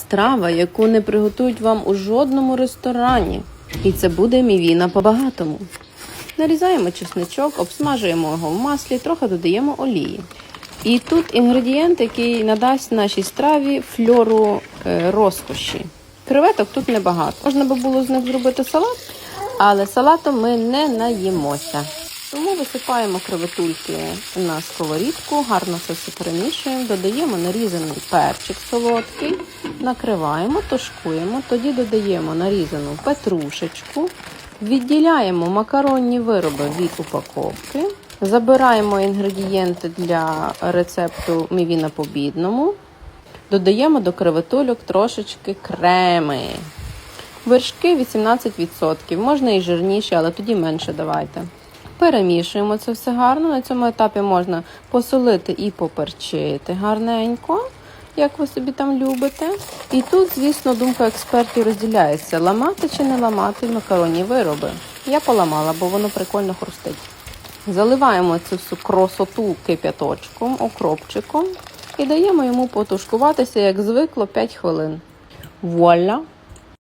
Страва, яку не приготують вам у жодному ресторані. І це буде мівіна по-багатому. Нарізаємо чесничок, обсмажуємо його в маслі, трохи додаємо олії. І тут інгредієнт, який надасть нашій страві фльору е, розкоші. Креветок тут небагато. Можна би було з них зробити салат, але салатом ми не наїмося. Тому висипаємо креветульки на сковорідку, гарно це все перемішуємо, додаємо нарізаний перчик солодкий, накриваємо, тушкуємо, тоді додаємо нарізану петрушечку, відділяємо макаронні вироби від упаковки, забираємо інгредієнти для рецепту мівіна по бідному, додаємо до креветульок трошечки креми. Вершки 18%, можна і жирніші, але тоді менше давайте. Перемішуємо це все гарно. На цьому етапі можна посолити і поперчити гарненько, як ви собі там любите. І тут, звісно, думка експертів розділяється: ламати чи не ламати макаронні вироби. Я поламала, бо воно прикольно хрустить. Заливаємо цю всю красоту кип'яточком, окропчиком і даємо йому потушкуватися, як звикло, 5 хвилин. Вуаля!